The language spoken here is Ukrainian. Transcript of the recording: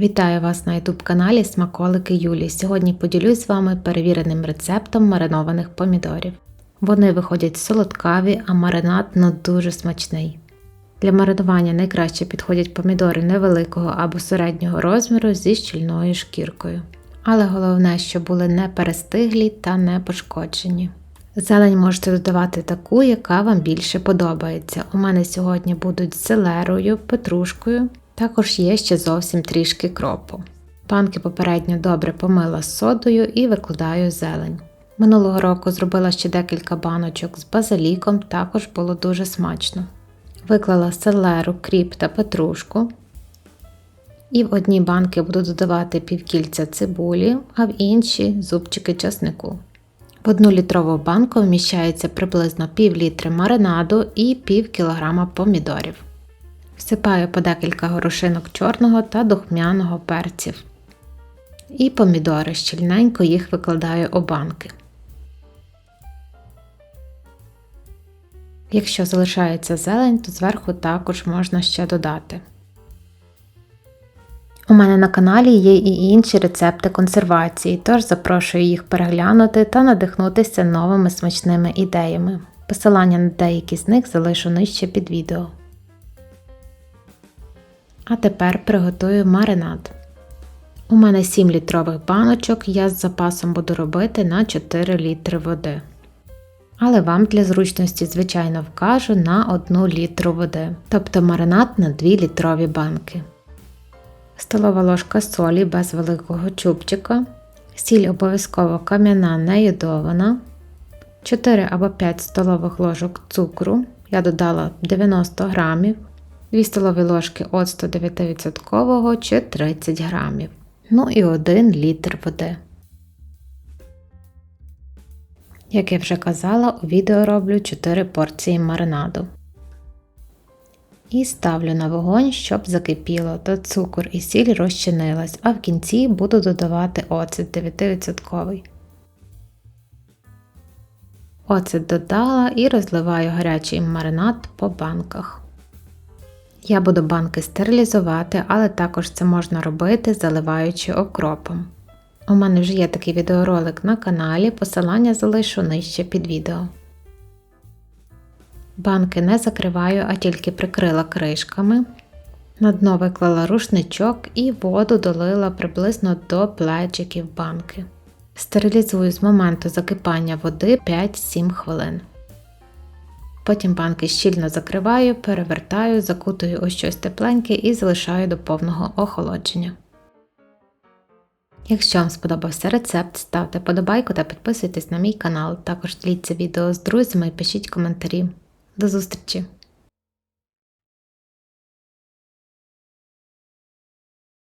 Вітаю вас на YouTube каналі Смаколики Юлі. Сьогодні поділюсь з вами перевіреним рецептом маринованих помідорів. Вони виходять солодкаві, а маринад ну дуже смачний. Для маринування найкраще підходять помідори невеликого або середнього розміру зі щільною шкіркою. Але головне, щоб були не перестиглі та не пошкоджені. Зелень можете додавати таку, яка вам більше подобається. У мене сьогодні будуть з селерою, петрушкою, також є ще зовсім трішки кропу. Банки попередньо добре помила з содою і викладаю зелень. Минулого року зробила ще декілька баночок з базиліком, також було дуже смачно. Виклала селеру, кріп та петрушку. І в одні банки буду додавати півкільця цибулі, а в інші зубчики часнику. В одну літрову банку вміщається приблизно пів літри маринаду і пів кілограма помідорів. Всипаю по декілька горошинок чорного та духмяного перців. І помідори щільненько їх викладаю у банки. Якщо залишається зелень, то зверху також можна ще додати. У мене на каналі є і інші рецепти консервації, тож запрошую їх переглянути та надихнутися новими смачними ідеями. Посилання на деякі з них залишу нижче під відео. А тепер приготую маринад. У мене 7 літрових баночок, я з запасом буду робити на 4 літри води. Але вам для зручності, звичайно, вкажу на 1 літру води, тобто маринад на 2 літрові банки. Столова ложка солі без великого чубчика, сіль обов'язково кам'яна не йодована, 4 або 5 столових ложок цукру, я додала 90 грамів, 2 столові ложки оцту 9% чи 30 грамів, ну і 1 літр води. Як я вже казала, у відео роблю 4 порції маринаду. І ставлю на вогонь, щоб закипіло, та цукор і сіль розчинилась, а в кінці буду додавати оцет 9%. Оцет додала і розливаю гарячий маринад по банках. Я буду банки стерилізувати, але також це можна робити, заливаючи окропом. У мене вже є такий відеоролик на каналі, посилання залишу нижче під відео. Банки не закриваю, а тільки прикрила кришками. На дно виклала рушничок і воду долила приблизно до плечиків банки. Стерилізую з моменту закипання води 5-7 хвилин. Потім банки щільно закриваю, перевертаю, закутую у щось тепленьке і залишаю до повного охолодження. Якщо вам сподобався рецепт, ставте подобайку та підписуйтесь на мій канал. Також діліться відео з друзями і пишіть коментарі. До зустрічі!